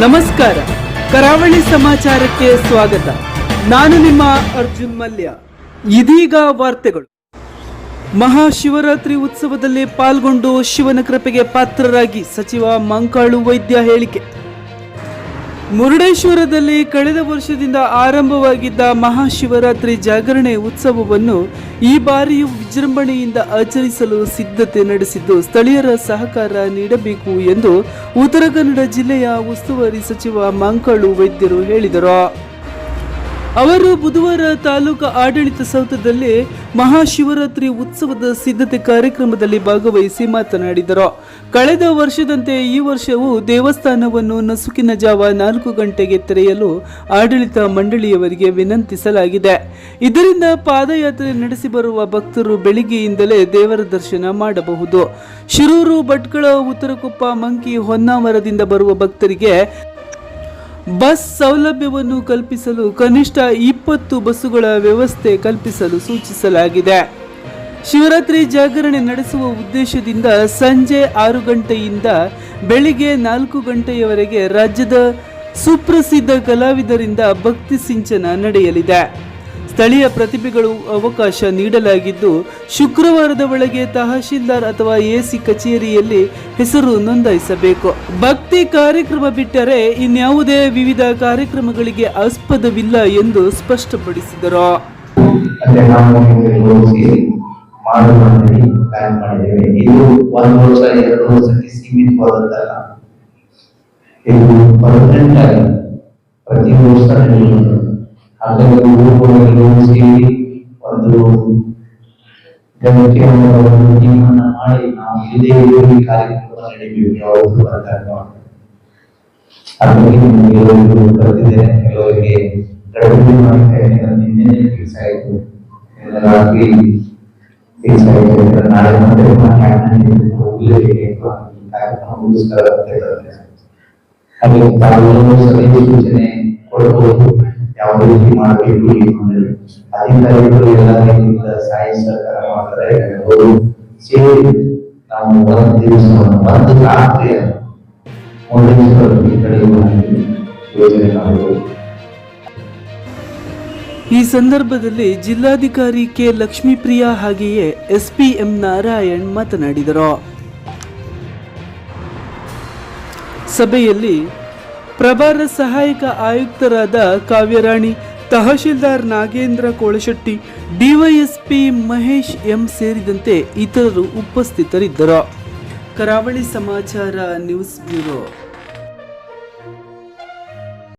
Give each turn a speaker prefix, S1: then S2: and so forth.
S1: ನಮಸ್ಕಾರ. ಕರಾವಳಿ ಸಮಾಚಾರಕ್ಕೆ ಸ್ವಾಗತ. ನಾನು ನಿಮ್ಮ ಅರ್ಜುನ್ ಮಲ್ಯ. ಇದೀಗ ವಾರ್ತೆಗಳು. ಮಹಾಶಿವರಾತ್ರಿ ಉತ್ಸವದಲ್ಲಿ ಪಾಲ್ಗೊಂಡು ಶಿವನ ಕೃಪೆಗೆ ಪಾತ್ರರಾಗಿ ಸಚಿವ ಮಂಕಾಳು ವೈದ್ಯ ಹೇಳಿಕೆ. ಮುರುಡೇಶ್ವರದಲ್ಲಿ ಕಳೆದ ವರ್ಷದಿಂದ ಆರಂಭವಾಗಿದ್ದ ಮಹಾಶಿವರಾತ್ರಿ ಜಾಗರಣೆ ಉತ್ಸವವನ್ನು ಈ ಬಾರಿಯೂ ವಿಜೃಂಭಣೆಯಿಂದ ಆಚರಿಸಲು ಸಿದ್ಧತೆ ನಡೆಸಿದ್ದು ಸ್ಥಳೀಯರ ಸಹಕಾರ ನೀಡಬೇಕು ಎಂದು ಉತ್ತರ ಕನ್ನಡ ಜಿಲ್ಲೆಯ ಉಸ್ತುವಾರಿ ಸಚಿವ ಮಂಕಳು ವೈದ್ಯರು ಹೇಳಿದರು. ಅವರು ಬುಧವಾರ ತಾಲೂಕು ಆಡಳಿತ ಸೌಧದಲ್ಲಿ ಮಹಾಶಿವರಾತ್ರಿ ಉತ್ಸವದ ಸಿದ್ಧತೆ ಕಾರ್ಯಕ್ರಮದಲ್ಲಿ ಭಾಗವಹಿಸಿ ಮಾತನಾಡಿದರು. ಕಳೆದ ವರ್ಷದಂತೆ ಈ ವರ್ಷವೂ ದೇವಸ್ಥಾನವನ್ನು ನಸುಕಿನ ಜಾವ ನಾಲ್ಕು ಗಂಟೆಗೆ ತೆರೆಯಲು ಆಡಳಿತ ಮಂಡಳಿಯವರಿಗೆ ವಿನಂತಿಸಲಾಗಿದೆ. ಇದರಿಂದ ಪಾದಯಾತ್ರೆ ನಡೆಸಿ ಬರುವ ಭಕ್ತರು ಬೆಳಿಗ್ಗೆಯಿಂದಲೇ ದೇವರ ದರ್ಶನ ಮಾಡಬಹುದು. ಶಿರೂರು, ಭಟ್ಕಳ, ಉತ್ತರಕೊಪ್ಪ, ಮಂಕಿ, ಹೊನ್ನಾವರದಿಂದ ಬರುವ ಭಕ್ತರಿಗೆ ಬಸ್ ಸೌಲಭ್ಯವನ್ನು ಕಲ್ಪಿಸಲು ಕನಿಷ್ಠ ಇಪ್ಪತ್ತು ಬಸ್ಸುಗಳ ವ್ಯವಸ್ಥೆ ಕಲ್ಪಿಸಲು ಸೂಚಿಸಲಾಗಿದೆ. ಶಿವರಾತ್ರಿ ಜಾಗರಣೆ ನಡೆಸುವ ಉದ್ದೇಶದಿಂದ ಸಂಜೆ ಆರು ಗಂಟೆಯಿಂದ ಬೆಳಿಗ್ಗೆ ನಾಲ್ಕು ಗಂಟೆಯವರೆಗೆ ರಾಜ್ಯದ ಸುಪ್ರಸಿದ್ಧ ಕಲಾವಿದರಿಂದ ಭಕ್ತಿ ಸಿಂಚನ ನಡೆಯಲಿದೆ. ಸ್ಥಳೀಯ ಪ್ರತಿಭೆಗಳು ಅವಕಾಶ ನೀಡಲಾಗಿದ್ದು, ಶುಕ್ರವಾರದ ಒಳಗೆ ತಹಶೀಲ್ದಾರ್ ಅಥವಾ ಎಸಿ ಕಚೇರಿಯಲ್ಲಿ ಹೆಸರು ನೋಂದಾಯಿಸಬೇಕು. ಭಕ್ತಿ ಕಾರ್ಯಕ್ರಮ ಬಿಟ್ಟರೆ ಇನ್ಯಾವುದೇ ವಿವಿಧ ಕಾರ್ಯಕ್ರಮಗಳಿಗೆ ಆಸ್ಪದವಿಲ್ಲ ಎಂದು ಸ್ಪಷ್ಟಪಡಿಸಿದರು.
S2: ಪ್ರತಿ ವರ್ಷ ಎರಡು ವರ್ಷಕ್ಕೆ ಸೀಮಿತವಾದದ್ದಲ್ಲ ಇದು ಪರ್ಮನೆಂಟ್ ಆಗಿ ಪ್ರತಿ ವರ್ಷ ನಡೆಯುವುದು ಹಾಗಾಗಿ ಊರುಗಳಲ್ಲಿ ಸೇರಿ ಒಂದು ಜನತೆಯನ್ನು ಒಂದು ಟೀಮನ್ನ ಮಾಡಿ ನಾವು ಇದೇ ರೀತಿ ಕಾರ್ಯಕ್ರಮ ನಡೀಬೇಕು ಯಾವುದು ಬಂದಾಗ ಹಾಗಾಗಿ ನಿಮಗೆ ಎಲ್ಲರಿಗೂ ಕರೆದಿದ್ದೇನೆ ಕೆಲವರಿಗೆ ತರಬೇತಿ ಮಾಡ್ತಾ ಇದ್ದೇನೆ ನಿನ್ನೆ ಫಿಕ್ಸ್ ಆಯಿತು ಎಲ್ಲ ರಾತ್ರಿ ಫಿಕ್ಸ್ ಆಯಿತು ಎಲ್ಲ ನಾಳೆ ಮತ್ತೆ ಮಾತಾಡ್ತೀನಿ ಹೋಗಲೇಬೇಕು ಈ ಕಾರ್ಯಕ್ರಮ ಮುಗಿಸ್ತಾರೆ ಅಂತ ಹೇಳಿದ್ರೆ ಹಾಗೆ ತಾವೆಲ್ಲರೂ ಸಲಹೆ ಸೂಚನೆ ಕೊಡಬಹುದು ಯಾವ ರೀತಿ ಮಾಡಬೇಕು ಏನು ಅದರಿಂದ ಅಧಿಕಾರಿಗಳು ಎಲ್ಲ ರೀತಿಯಿಂದ ಸಹಾಯ ಸಹಕಾರ ಮಾಡ್ತಾರೆ. ಅವರು ಸೇರಿ ನಾವು ಒಂದು ದಿವಸ ಒಂದು ರಾತ್ರಿ ಮಾಡಬಹುದು
S1: ಈ ಸಂದರ್ಭದಲ್ಲಿ ಜಿಲ್ಲಾಧಿಕಾರಿ ಕೆ. ಲಕ್ಷ್ಮೀಪ್ರಿಯಾ ಹಾಗೆಯೇ ಎಸ್ಪಿ ಎಂ. ನಾರಾಯಣ್ ಮಾತನಾಡಿದರು. ಸಭೆಯಲ್ಲಿ ಪ್ರಭಾರ ಸಹಾಯಕ ಆಯುಕ್ತರಾದ ಕಾವ್ಯರಾಣಿ, ತಹಶೀಲ್ದಾರ್ ನಾಗೇಂದ್ರ ಕೋಳಶೆಟ್ಟಿ, ಡಿವೈಎಸ್ಪಿ ಮಹೇಶ್ ಎಂ ಸೇರಿದಂತೆ ಇತರರು ಉಪಸ್ಥಿತರಿದ್ದರು. ಕರಾವಳಿ ಸಮಾಚಾರ ನ್ಯೂಸ್ ಬ್ಯೂರೋ.